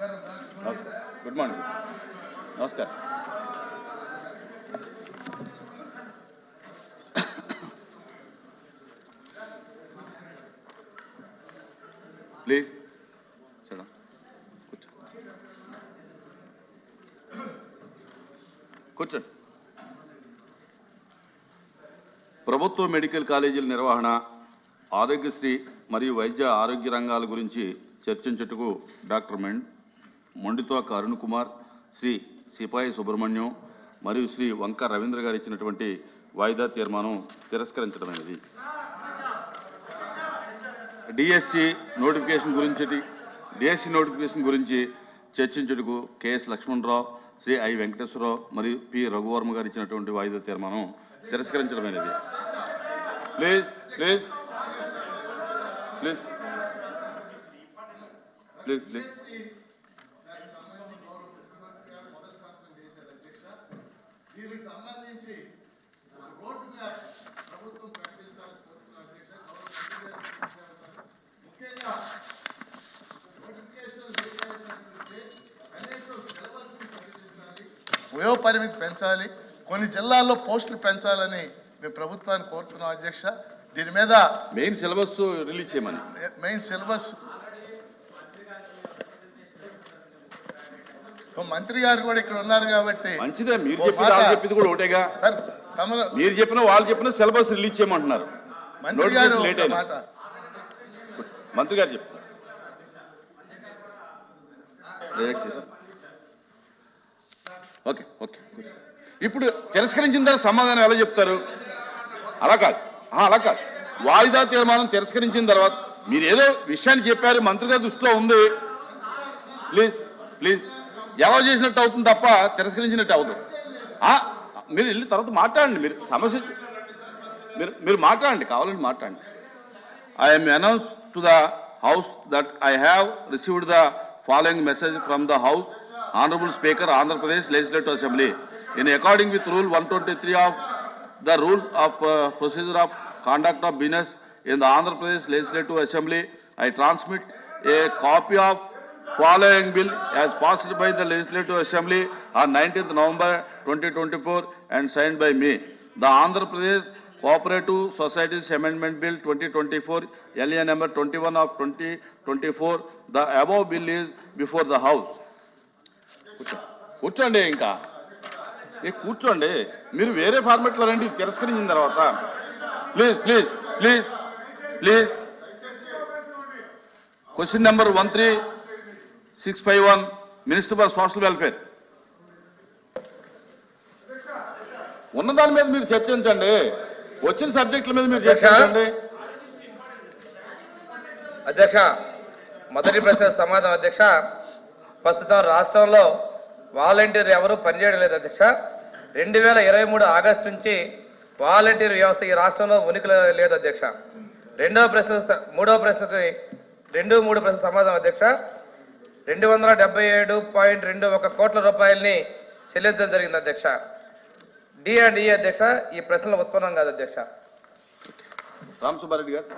Good morning నమస్కారం please చూడ కూర్చో కూర్చోండి ప్రభుత్వ మెడికల్ కాలేజీల నిర్వహణ ఆరోగ్యశ్రీ మరియు వైద్య ఆరోగ్య రంగాల గురించి చర్చించుటకు డాక్టర్ మెండ్ మొండితోక అరుణ్ కుమార్ శ్రీ సిపాయి సుబ్రహ్మణ్యం మరియు శ్రీ వంక రవీంద్ర గారు ఇచ్చినటువంటి వాయిదా తీర్మానం తిరస్కరించడమైనది. డిఎస్సి నోటిఫికేషన్ గురించి డిఎస్సి నోటిఫికేషన్ గురించి చర్చించుటకు K S Lakshmana Rao Shri I Venkateswara Rao మరియు పి రఘువర్మ గారు ఇచ్చినటువంటి వాయిదా తీర్మానం తిరస్కరించడమైనది. Please please please please please. దీనికి సంబంధించి రోడ్ మ్యాప్ ప్రభుత్వం. ముఖ్యంగా వయో పరిమితి పెంచాలి కొన్ని జిల్లాల్లో పోస్టులు పెంచాలని మేము ప్రభుత్వాన్ని కోరుతున్నాం అధ్యక్ష దీని మీద మెయిన్ సిలబస్ రిలీజ్ చేయమని మెయిన్ సిలబస్ మంత్రి గారు కూడా ఇక్కడ ఉన్నారు కాబట్టి మంచిదే మీరు చెప్పింది. వాళ్ళు చెప్పింది కూడా ఒకటేగా. సార్ తమరు మీరు చెప్పిన వాళ్ళు చెప్పిన సిలబస్ రిలీజ్ చేయమంటున్నారు. మంత్రి గారు Notification లేట్ ఒక అయినా. మాట. మంత్రి గారు చెప్తారు చేశారు ఓకే ఓకే ఇప్పుడు తిరస్కరించిన తర్వాత సమాధానం ఎలా చెప్తారు? అలా కాదు. ఆ, అలా కాదు. వాయిదా తీర్మానం తిరస్కరించిన తర్వాత మీరు ఏదో విషయాన్ని చెప్పారు మంత్రి గారి దృష్టిలో ఉంది. Please please. ఎవరు చేసినట్టు అవుతుంది తప్ప తిరస్కరించినట్టు అవదు మీరు వెళ్ళి తర్వాత మాట్లాడండి మీరు సమస్య మీరు మీరు మాట్లాడండి కావాలని మాట్లాడండి. I'm announce to the house that I have received the following message from the house honourable speaker Andhra Pradesh legislative assembly in according with rule one twenty three of the rules of procedure of conduct of business in the Andhra Pradesh legislative assembly I transmit a copy of following bill as passed by the Legislative Assembly on 19th November 2024 and signed by me. The Andhra Pradesh Cooperative Societies Amendment Bill 2024, LA number 21 of 2024. The above bill is before the House. కూర్చో- కూర్చోండి ఇంకా ఏ కూర్చోండి మీరు వేరే ఫార్మెట్లో రండి ఇది తిరస్కరించిన తర్వాత please please please please question number one three six five one minister for social welfare. ఉన్న దాని మీద మీరు చర్చించండి. వచ్చిన సబ్జెక్టుల మీద మీరు చర్చించండి. అధ్యక్ష మొదటి ప్రశ్న సమాధానం. అధ్యక్ష ప్రస్తుతం రాష్ట్రంలో వాలంటీర్ ఎవరు పనిచేయడం లేదు అధ్యక్ష? రెండు వేల ఇరవై మూడు ఆగస్టు నుంచి వాలంటీర్ వ్యవస్థ ఈ రాష్ట్రంలో ఉనికిలో లేదు అధ్యక్ష. రెండవ ప్రశ్న మూడవ ప్రశ్నకి రెండు మూడు ప్రశ్న సమాధానం అధ్యక్ష. రెండు వందల డెబ్బై ఏడు పాయింట్ రెండు ఒక కోట్ల రూపాయలని చెల్లించడం జరిగింది అధ్యక్ష. డి అండ్ ఈ అధ్యక్ష ఈ ప్రశ్నలు ఉత్పన్నం కాదు అధ్యక్ష. రామ్ సుబ్బారెడ్డి గారు.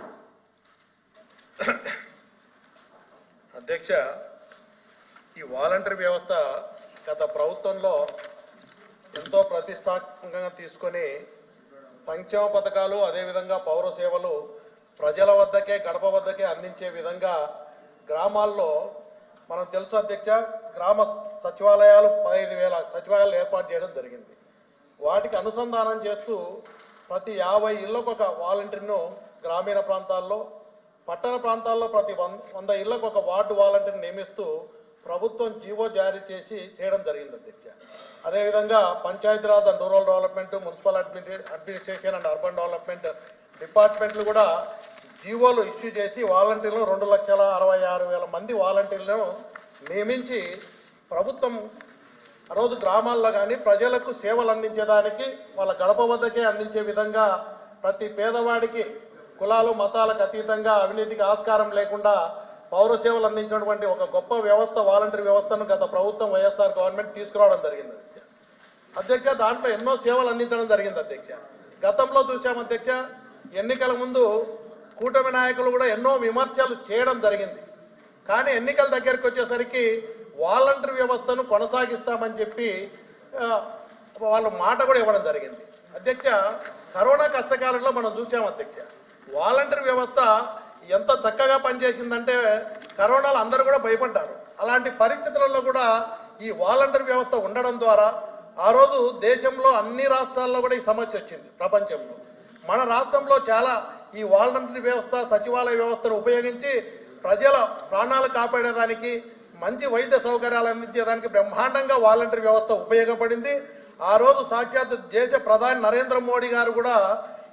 అధ్యక్ష ఈ వాలంటరీ వ్యవస్థ గత ప్రభుత్వంలో ఎంతో ప్రతిష్టాత్మకంగా తీసుకొని సంక్షేమ పథకాలు అదేవిధంగా పౌర సేవలు ప్రజల వద్దకే గడప వద్దకే అందించే విధంగా గ్రామాల్లో మనం తెలుసు అధ్యక్ష గ్రామ సచివాలయాలు పదహైదు వేల సచివాలయాలు ఏర్పాటు చేయడం జరిగింది. వాటికి అనుసంధానం చేస్తూ ప్రతి యాభై ఇళ్ళకు ఒక వాలంటీర్ను గ్రామీణ ప్రాంతాల్లో పట్టణ ప్రాంతాల్లో ప్రతి వం వంద ఇళ్ళకు ఒక వార్డు వాలంటీర్ని నియమిస్తూ ప్రభుత్వం జీవో జారీ చేసి చేయడం జరిగింది అధ్యక్ష. అదేవిధంగా Panchayati Raj and rural development municipal admin administration and urban development డిపార్ట్మెంట్లు కూడా జీవోలు ఇష్యూ చేసి వాలంటీర్లు రెండు లక్షల అరవై ఆరు వేల మంది వాలంటీర్లను నియమించి ప్రభుత్వం ఆ రోజు గ్రామాల్లో కానీ ప్రజలకు సేవలు అందించేదానికి వాళ్ళ గడప వద్దకే అందించే విధంగా ప్రతి పేదవాడికి కులాలు మతాలకు అతీతంగా అవినీతికి ఆస్కారం లేకుండా పౌర సేవలు అందించినటువంటి ఒక గొప్ప వ్యవస్థ వాలంటీర్ వ్యవస్థను గత ప్రభుత్వం వైఎస్ఆర్ గవర్నమెంట్ తీసుకురావడం జరిగింది అధ్యక్ష. అధ్యక్ష దాంట్లో ఎన్నో సేవలు అందించడం జరిగింది అధ్యక్ష. గతంలో చూసాం అధ్యక్ష ఎన్నికల ముందు కూటమి నాయకులు కూడా ఎన్నో విమర్శలు చేయడం జరిగింది. కానీ ఎన్నికల దగ్గరికి వచ్చేసరికి వాలంటరీ వ్యవస్థను కొనసాగిస్తామని చెప్పి వాళ్ళు వాళ్ళ మాట కూడా ఇవ్వడం జరిగింది. అధ్యక్ష కరోనా కష్టకాలంలో మనం చూసాం అధ్యక్ష వాలంటరీ వ్యవస్థ ఎంత చక్కగా పనిచేసిందంటే కరోనాలో అందరూ కూడా భయపడ్డారు. అలాంటి పరిస్థితులలో కూడా ఈ వాలంటరీ వ్యవస్థ ఉండడం ద్వారా ఆ రోజు దేశంలో అన్ని రాష్ట్రాల్లో కూడా ఈ సమస్య వచ్చింది ప్రపంచంలో. మన రాష్ట్రంలో చాలా ఈ వాలంటరీ వ్యవస్థ సచివాలయ వ్యవస్థను ఉపయోగించి ప్రజల ప్రాణాలు కాపాడేదానికి మంచి వైద్య సౌకర్యాలు అందించేదానికి బ్రహ్మాండంగా వాలంటరీ వ్యవస్థ ఉపయోగపడింది. ఆ రోజు సాక్షాత్ దేశ ప్రధాని నరేంద్ర మోడీ గారు కూడా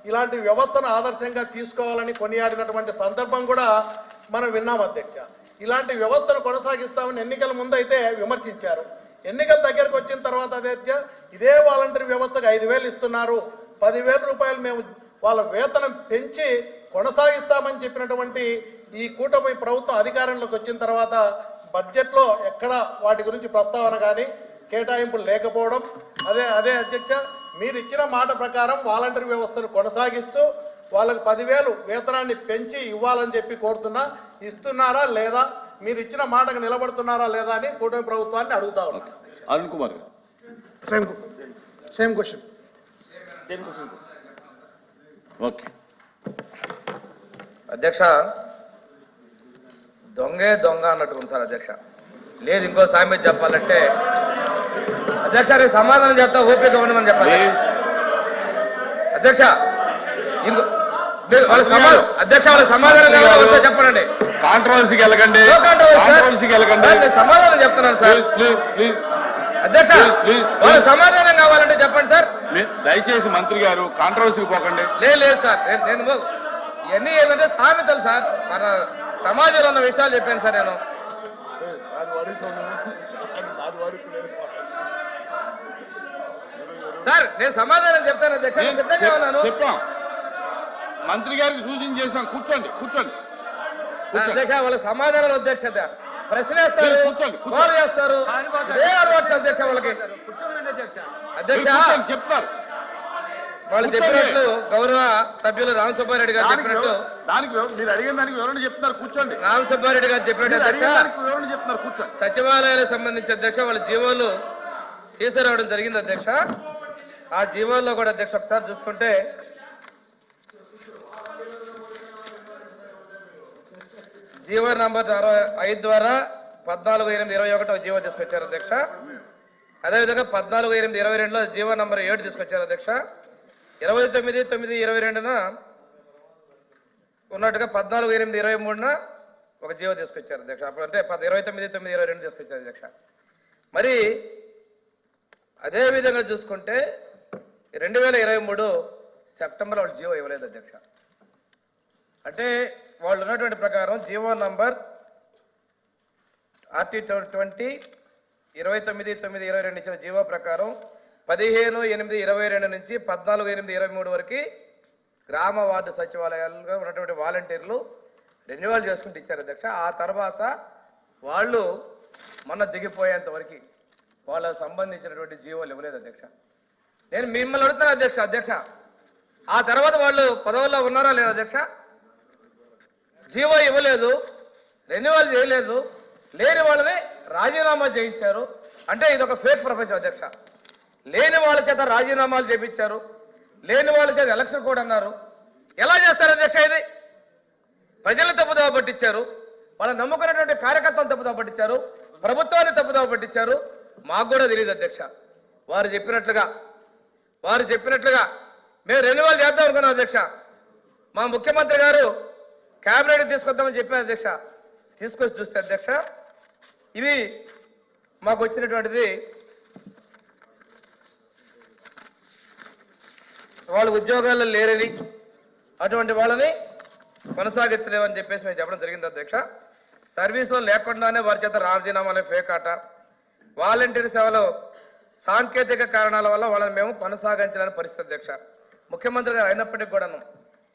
ఇలాంటి వ్యవస్థను ఆదర్శంగా తీసుకోవాలని కొనియాడినటువంటి సందర్భం కూడా మనం విన్నాం అధ్యక్ష. ఇలాంటి వ్యవస్థను కొనసాగిస్తామని ఎన్నికల ముందైతే విమర్శించారు. ఎన్నికల దగ్గరకు వచ్చిన తర్వాత అధ్యక్ష ఇదే వాలంటరీ వ్యవస్థకు ఐదు వేలు ఇస్తున్నారు. పదివేల రూపాయలు మేము వాళ్ళ వేతనం పెంచి కొనసాగిస్తామని చెప్పినటువంటి ఈ కూటమి ప్రభుత్వం అధికారంలోకి వచ్చిన తర్వాత బడ్జెట్లో ఎక్కడ వాటి గురించి ప్రస్తావన కానీ కేటాయింపులు లేకపోవడం. అదే అదే అధ్యక్ష మీరు ఇచ్చిన మాట ప్రకారం వాలంటరీ వ్యవస్థను కొనసాగిస్తూ వాళ్ళకి పదివేలు వేతనాన్ని పెంచి ఇవ్వాలని చెప్పి కోరుతున్నా. ఇస్తున్నారా లేదా? మీరు ఇచ్చిన మాటకు నిలబడుతున్నారా లేదా అని కూటమి ప్రభుత్వాన్ని అడుగుతా ఉన్నాను. అరుణ్ కుమార్ గారు. Same same question okay. అధ్యక్ష దొంగే దొంగ అన్నట్టు ఉంది సార్ అధ్యక్ష. లేదు ఇంకో సామెత చెప్పాలంటే అధ్యక్ష నేను సమాధానం చెప్తా ఓపిక ఉండమని చెప్పాలి. అధ్యక్ష ఇంకో వాళ్ళ సమాధానం అధ్యక్ష వాళ్ళ సమాధానం కావాలా వచ్చా చెప్పండి. కాంట్రవర్సీకి వెళ్ళకండి. కాంట్రవర్సీకి వెళ్ళకండి. సమాధానం చెప్తున్నాను సార్ ప్లీజ్ ప్లీజ్ ప్లీజ్ అధ్యక్ష. సమాధానం కావాలంటే చెప్పండి సార్. దయచేసి మంత్రి గారు కాంట్రవర్సీకి పోకండి. లేదు లేదు సార్. నేను- నేను ఇవన్నీ ఏంటంటే సామెతలు సార్. మన సమాజంలో ఉన్న విషయాలు చెప్పాను సార్ నేను. సార్ నేను సమాధానం చెప్తాను అధ్యక్ష. చెప్పాం. మంత్రి గారికి సూచన చేశాం. కూర్చోండి కూర్చోండి. కూర్చోండి. అధ్యక్ష వాళ్ళ సమాధానాలు అధ్యక్షత ప్రశ్నేస్తారు. గోల్ చేస్తారు. అలవాటు అధ్యక్ష వాళ్ళకి. అధ్యక్ష. చెప్తారు. వాళ్ళు. చెప్పినట్లు గౌరవ సభ్యులు రామ్ సుబ్బారెడ్డి గారు చెప్పినట్టు దానికి మీరు అడిగిన దానికి వివరణ చెప్తున్నారు కూర్చోండి. రామ్ సుబ్బారెడ్డి గారు చెప్పినట్టు అధ్యక్ష వివరణ చెప్తున్నారు కూర్చోండి. సచివాలయాలకు సంబంధించి అధ్యక్ష వాళ్ళ జీవోలు తీసుకురావడం జరిగింది అధ్యక్ష. ఆ జీవోల్లో కూడా అధ్యక్ష ఒకసారి చూసుకుంటే జీవో నంబర్ అరవై ఐదు ద్వారా పద్నాలుగు ఎనిమిది ఇరవై ఒకటో జీవో తీసుకొచ్చారు అధ్యక్ష. అదేవిధంగా పద్నాలుగు ఎనిమిది ఇరవై రెండులో జీవో నంబర్ ఏడు తీసుకొచ్చారు అధ్యక్ష. ఇరవై తొమ్మిది తొమ్మిది ఇరవై రెండున ఉన్నట్టుగా పద్నాలుగు ఎనిమిది ఇరవై మూడున ఒక జీవో తీసుకొచ్చారు అధ్యక్ష. అప్పుడు అంటే పద్ ఇరవై తొమ్మిది తొమ్మిది ఇరవై రెండు తీసుకొచ్చారు అధ్యక్ష. మరి అదేవిధంగా చూసుకుంటే రెండు వేల ఇరవై మూడు సెప్టెంబర్ వాళ్ళు జీవో ఇవ్వలేదు అధ్యక్ష. అంటే వాళ్ళు ఉన్నటువంటి ప్రకారం జీవో నంబర్ ఆర్టీ ట్వంటీ ఇరవై తొమ్మిది తొమ్మిది ఇరవై రెండు ఇచ్చిన జీవో ప్రకారం పదిహేను ఎనిమిది ఇరవై రెండు నుంచి పద్నాలుగు ఎనిమిది ఇరవై మూడు వరకు గ్రామ వార్డు సచివాలయాలుగా ఉన్నటువంటి వాలంటీర్లు రెన్యువల్ చేసుకుంటూ ఇచ్చారు అధ్యక్ష. ఆ తర్వాత వాళ్ళు మొన్న దిగిపోయేంత వరకు వాళ్ళకు సంబంధించినటువంటి జీవోలు ఇవ్వలేదు అధ్యక్ష. నేను మిమ్మల్ని అడుగుతాను అధ్యక్ష అధ్యక్ష. ఆ తర్వాత వాళ్ళు పదవుల్లో ఉన్నారా లేదా అధ్యక్ష? జీవో ఇవ్వలేదు రెన్యువల్ చేయలేదు లేని వాళ్ళని రాజీనామా చేయించారు. అంటే ఇది ఒక ఫేక్ ప్రపంచం అధ్యక్ష. లేని వాళ్ళ చేత రాజీనామాలు చేయించారు లేని వాళ్ళ చేత ఎలక్షన్ కూడా అన్నారు. ఎలా చేస్తారు అధ్యక్ష ఇది? ప్రజలు తప్పుదోవ పట్టించారు. వాళ్ళ నమ్ముకున్నటువంటి కార్యకర్తలు తప్పుదోవ పట్టించారు. ప్రభుత్వాన్ని తప్పుదోవ పట్టించారు. మాకు కూడా తెలియదు అధ్యక్ష. వారు చెప్పినట్లుగా వారు చెప్పినట్లుగా మేము రెన్యువల్ చేద్దాం అనుకున్నాం అధ్యక్ష. మా ముఖ్యమంత్రి గారు క్యాబినెట్ తీసుకొద్దామని చెప్పాను అధ్యక్ష. తీసుకొచ్చి చూస్తే అధ్యక్ష ఇవి మాకు వచ్చినటువంటిది వాళ్ళు ఉద్యోగాల్లో లేరని అటువంటి వాళ్ళని కొనసాగించలేమని చెప్పేసి మేము చెప్పడం జరిగింది అధ్యక్ష. సర్వీస్లో లేకుండానే వారి చేత రాజీనామాలే ఫేక్ ఆట. వాలంటీర్ సేవలో సాంకేతిక కారణాల వల్ల వాళ్ళని మేము కొనసాగించలేని పరిస్థితి అధ్యక్ష. ముఖ్యమంత్రి గారు అయినప్పటికీ కూడాను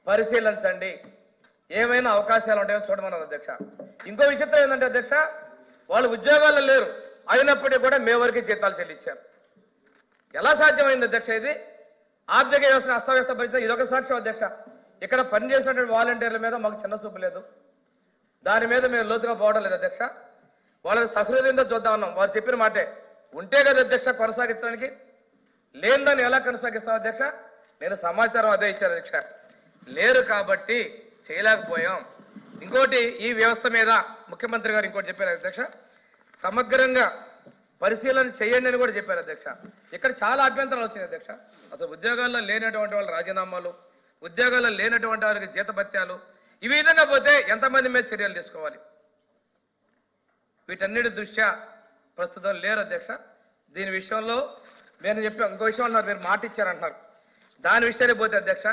పరిశీలించండి. ఏమైనా అవకాశాలు ఉంటాయో చూడమన్నారు అధ్యక్ష. ఇంకో విచిత్రం ఏంటంటే అధ్యక్ష వాళ్ళు ఉద్యోగాల్లో లేరు. అయినప్పటికీ కూడా మే వరకే జీతాలు చెల్లించారు. ఎలా సాధ్యమైంది అధ్యక్ష ఇది? ఆర్థిక వ్యవస్థ అస్తవ్యస్త పరిస్థితి ఇదొక సాక్ష్యం అధ్యక్ష. ఇక్కడ పనిచేసినటువంటి వాలంటీర్ల మీద మాకు చిన్న చూపు లేదు. దాని మీద మేము లోతుగా పోవడం లేదు అధ్యక్ష. వాళ్ళని సహృదయంతో చూద్దాం అన్నాం. వారు చెప్పిన మాటే. ఉంటే కదా అధ్యక్ష కొనసాగించడానికి. లేని దాన్ని ఎలా కొనసాగిస్తాం అధ్యక్ష? నేను సమాచారం అదే ఇచ్చాను అధ్యక్ష. లేరు కాబట్టి చేయలేకపోయాం. ఇంకోటి ఈ వ్యవస్థ మీద ముఖ్యమంత్రి గారు ఇంకోటి చెప్పారు అధ్యక్ష. సమగ్రంగా పరిశీలన చేయండి అని కూడా చెప్పారు అధ్యక్ష. ఇక్కడ చాలా అభ్యంతరాలు వచ్చినాయి అధ్యక్ష. అసలు ఉద్యోగాల్లో లేనటువంటి వాళ్ళ రాజీనామాలు ఉద్యోగాల్లో లేనటువంటి వారికి జీతభత్యాలు ఈ విధంగా పోతే ఎంతమంది మీద చర్యలు తీసుకోవాలి? వీటన్నిటి దృష్ట్యా ప్రస్తుతం లేరు అధ్యక్ష. దీని విషయంలో నేను చెప్పి ఇంకో విషయం అన్నారు మీరు మాట ఇచ్చారంటున్నారు. దాని విషయాన్ని పోతే అధ్యక్ష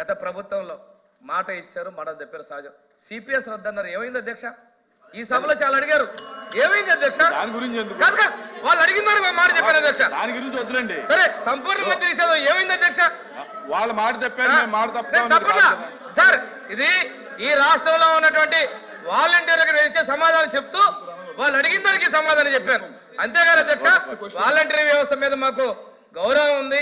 గత ప్రభుత్వంలో మాట ఇచ్చారు మాట చెప్పారు సహజం. సిపిఎస్ రద్దు అన్నారు ఏమైంది అధ్యక్ష? ఈ సభలో చాలా అడిగారు. ఏమైంది అధ్యక్ష? దాని గురించి ఎందుకు? కాదు కాదు, వాళ్ళు అడిగినారు మాట చెప్పారు అధ్యక్ష. దాని గురించి వద్దులండి. సరే సంపూర్ణ మధ్య నిషేధం. ఏమైంది అధ్యక్ష? వాళ్ళ మాట తప్పారు మేము మాట తప్పకుండా. సార్ ఇది ఈ రాష్ట్రంలో ఉన్నటువంటి వాలంటీర్లకు ఇచ్చే సమాధానం చెప్తూ వాళ్ళు అడిగిన దానికి సమాధానం చెప్పాను అంతేగాని అధ్యక్ష? వాలంటీర్ వ్యవస్థ మీద మాకు గౌరవం ఉంది.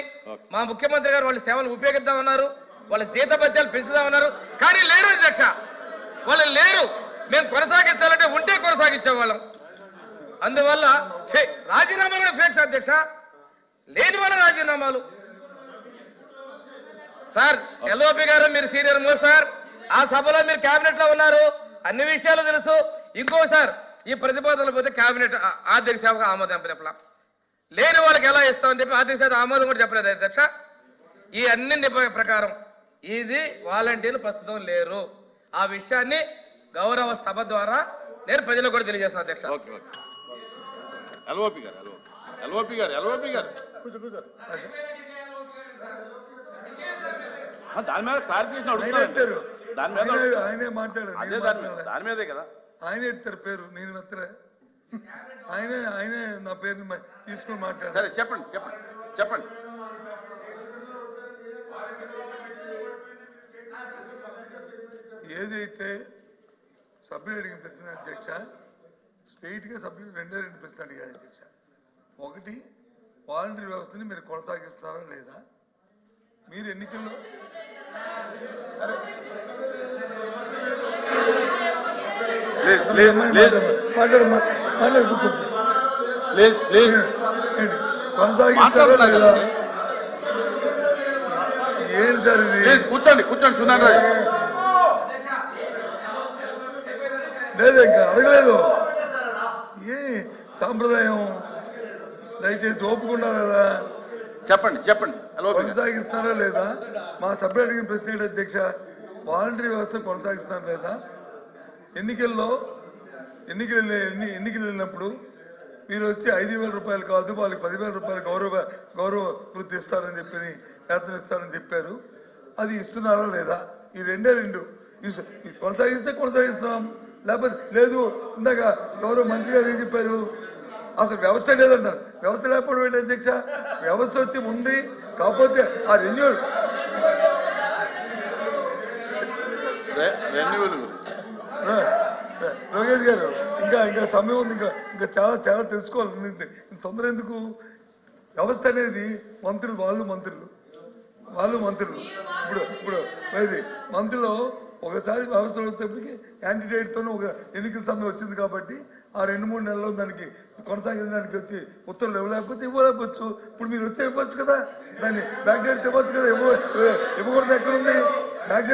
మా ముఖ్యమంత్రి గారు వాళ్ళ సేవలు ఉపయోగిద్దామన్నారు. వాళ్ళ జీతభత్యాలు పెంచుదామన్నారు కానీ లేరు అధ్యక్ష. వాళ్ళు లేరు. మేము కొనసాగించాలంటే ఉంటే కొనసాగించే వాళ్ళం అందువల్ల ఫే- రాజీనామాలు కూడా ఫేక్స్ అధ్యక్ష. లేని వాళ్ళ రాజీనామాలు. సార్ ఎల్ఓపి గారు మీరు సీనియర్ మోస్ట్ సార్. ఆ సభలో మీరు కేబినెట్లో ఉన్నారు. అన్ని విషయాలు తెలుసు. ఇంకో సార్ ఈ ప్రతిపాదనలు పోతే కేబినెట్ ఆర్థిక సేవకు ఆమోదం చెప్పలా. లేని వాళ్ళకి ఎలా ఇస్తామని చెప్పి ఆర్థిక సేవ ఆమోదం కూడా చెప్పలేదు అధ్యక్ష. ఈ అన్ని ప్రకారం ఇది వాలంటీర్లు ప్రస్తుతం లేరు. ఆ విషయాన్ని గౌరవ సభ ద్వారా నేను ప్రజలకు కూడా తెలియజేస్తాను అధ్యక్ష. Okay okay. ఎల్ఓపి గారు ఎల్ఓపి. గారు ఎల్ఓపి గారు. దాని మీద క్లారిఫికేషన్ అడుగుతారు దాని మీద ఆయనే- మాట్లాడారు. అదే నేను దాని మీద. దాని మీదే కదా? ఆయనే ఎత్తారు పేరు. నేను ఎత్తలే. ఆయనే ఆయనే నా పేరుని తీసుకొని మాట్లాడారు. సరే చెప్పండి చెప్పండి చెప్పండి. సభ్యులు అడిగిన ప్రశ్న అధ్యక్ష. స్ట్రైట్గా సభ్యులు రెండే రెండు ప్రశ్నలు అడిగాడు అధ్యక్ష. ఒకటి వాలంటరీ వ్యవస్థని మీరు కొనసాగిస్తారా లేదా? మీరు ఎన్నికల్లో? కొనసాగిస్తారా లేదా. ఏంటి సార్ కూర్చోండి కూర్చోండి సున్నారాయ్. లేదు ఇంకా అడగలేదు. ఏ సాంప్రదాయం? దయచేసి ఒప్పుకున్నారు కదా చెప్పండి చెప్పండి. కొనసాగిస్తారా లేదా? మా సభ్యులు అడిగిన ప్రశ్న అధ్యక్ష వాలంటరీ వ్యవస్థ కొనసాగిస్తారా లేదా? ఎన్నికల్లో ఎన్నికలు ఎన్ని ఎన్నికలు వెళ్ళినప్పుడు మీరు వచ్చి ఐదు వేల రూపాయలు కాదు వాళ్ళకి పదివేల రూపాయలు గౌరవ గౌరవ వృత్తి ఇస్తారని చెప్పి వేతనం ఇస్తారని చెప్పారు. అది ఇస్తున్నారా లేదా? ఈ రెండే రెండు. కొనసాగిస్తే కొనసాగిస్తున్నాం లేకపోతే లేదు ఇందాక గౌరవ మంత్రి గారు ఏం చెప్పారు? అసలు వ్యవస్థ లేదన్నారు వ్యవస్థ లేకపోవడం ఏంటి అధ్యక్ష? వ్యవస్థ వచ్చి ఉంది కాకపోతే ఆ రెన్యూల్ రె- రెన్యువల్ గురించి లోకేష్ గారు ఇంకా ఇంకా సమయం ఉంది ఇంకా ఇంకా చాలా చాలా తెలుసుకోవాలి. తొందర ఎందుకు? వ్యవస్థ అనేది మంత్రులు వాళ్ళు మంత్రులు. వాళ్ళు మంత్రులు. ఇప్పుడు ఇప్పుడు మంత్రులు ఒకసారి అవసరం వచ్చేప్పటికి క్యాండిడేట్తోనే ఒక ఎన్నికల సమయం వచ్చింది కాబట్టి ఆ రెండు మూడు నెలల్లో దానికి కొనసాగించడానికి వచ్చి ఉత్తర్వులు ఇవ్వలేకపోతే ఇవ్వలేకపోవచ్చు. ఇప్పుడు మీరు వచ్చి ఇవ్వచ్చు కదా? దాన్ని బ్యాక్ డేట్ ఇవ్వచ్చు కదా? ఇవ్వ ఇవ్వకూడదు ఎక్కడుంది? బ్యాక్